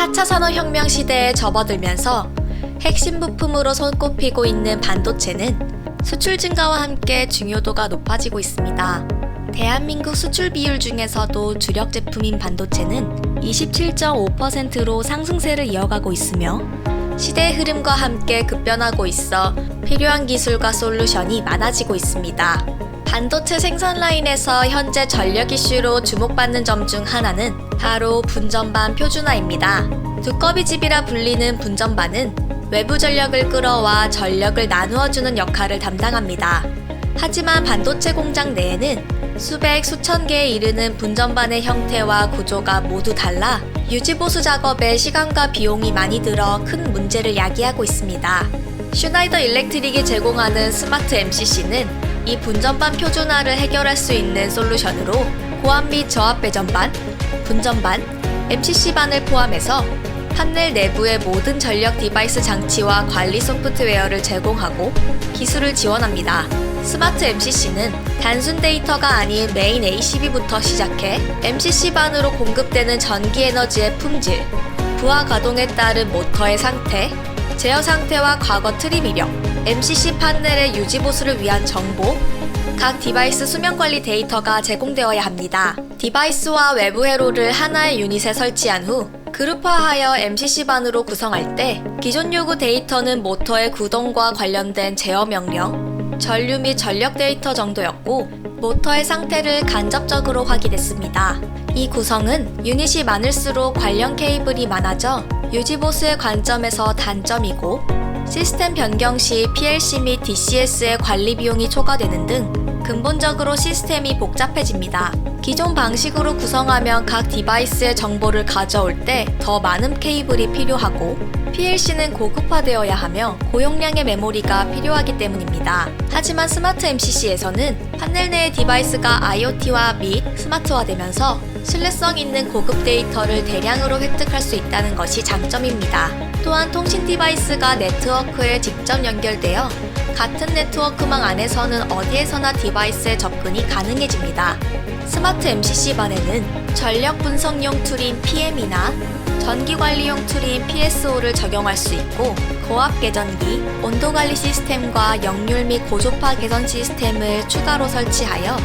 4차 산업혁명 시대에 접어들면서 핵심 부품으로 손꼽히고 있는 반도체는 수출 증가와 함께 중요도가 높아지고 있습니다. 대한민국 수출 비율 중에서도 주력 제품인 반도체는 27.5%로 상승세를 이어가고 있으며 시대의 흐름과 함께 급변하고 있어 필요한 기술과 솔루션이 많아지고 있습니다. 반도체 생산 라인에서 현재 전력 이슈로 주목받는 점 중 하나는 바로 분전반 표준화입니다. 두꺼비 집이라 불리는 분전반은 외부 전력을 끌어와 전력을 나누어주는 역할을 담당합니다. 하지만 반도체 공장 내에는 수백, 수천 개에 이르는 분전반의 형태와 구조가 모두 달라 유지보수 작업에 시간과 비용이 많이 들어 큰 문제를 야기하고 있습니다. 슈나이더 일렉트릭이 제공하는 스마트 MCC는 이 분전반 표준화를 해결할 수 있는 솔루션으로 고압 및 저압 배전반, 분전반, MCC반을 포함해서 판넬 내부의 모든 전력 디바이스 장치와 관리 소프트웨어를 제공하고 기술을 지원합니다. 스마트 MCC는 단순 데이터가 아닌 메인 ACB부터 시작해 MCC반으로 공급되는 전기 에너지의 품질, 부하 가동에 따른 모터의 상태, 제어 상태와 과거 트립 이력, MCC 판넬의 유지 보수를 위한 정보, 각 디바이스 수명 관리 데이터가 제공되어야 합니다. 디바이스와 외부 회로를 하나의 유닛에 설치한 후 그룹화하여 MCC반으로 구성할 때 기존 요구 데이터는 모터의 구동과 관련된 제어 명령, 전류 및 전력 데이터 정도였고 모터의 상태를 간접적으로 확인했습니다. 이 구성은 유닛이 많을수록 관련 케이블이 많아져 유지보수의 관점에서 단점이고 시스템 변경 시 PLC 및 DCS의 관리 비용이 초과되는 등 근본적으로 시스템이 복잡해집니다. 기존 방식으로 구성하면 각 디바이스의 정보를 가져올 때 더 많은 케이블이 필요하고 PLC는 고급화되어야 하며 고용량의 메모리가 필요하기 때문입니다. 하지만 스마트 MCC에서는 판넬 내의 디바이스가 IoT화 및 스마트화되면서 신뢰성 있는 고급 데이터를 대량으로 획득할 수 있다는 것이 장점입니다. 또한 통신 디바이스가 네트워크에 직접 연결되어 같은 네트워크망 안에서는 어디에서나 디바이스에 접근이 가능해집니다. 스마트 MCC반에는 전력 분석용 툴인 PM이나 전기 관리용 툴인 PSO를 적용할 수 있고 고압 계전기, 온도 관리 시스템과 역률 및 고조파 개선 시스템을 추가로 설치하여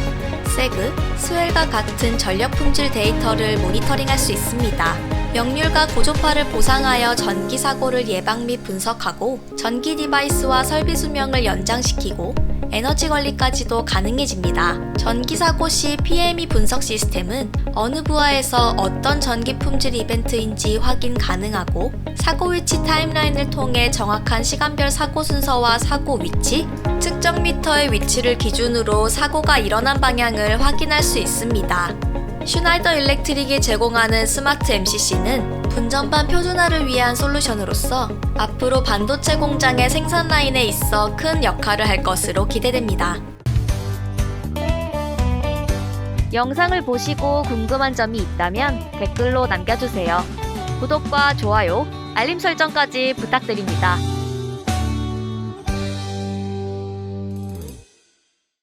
세그, 스웰과 같은 전력 품질 데이터를 모니터링할 수 있습니다. 역률과 고조파를 보상하여 전기 사고를 예방 및 분석하고 전기 디바이스와 설비 수명을 연장시키고 에너지 관리까지도 가능해집니다. 전기 사고 시 PME 분석 시스템은 어느 부하에서 어떤 전기 품질 이벤트인지 확인 가능하고 사고 위치 타임라인을 통해 정확한 시간별 사고 순서와 사고 위치, 측정 미터의 위치를 기준으로 사고가 일어난 방향을 확인할 수 있습니다. 슈나이더 일렉트릭이 제공하는 스마트 MCC는 분전반 표준화를 위한 솔루션으로서 앞으로 반도체 공장의 생산 라인에 있어 큰 역할을 할 것으로 기대됩니다. 영상을 보시고 궁금한 점이 있다면 댓글로 남겨주세요. 구독과 좋아요, 알림 설정까지 부탁드립니다.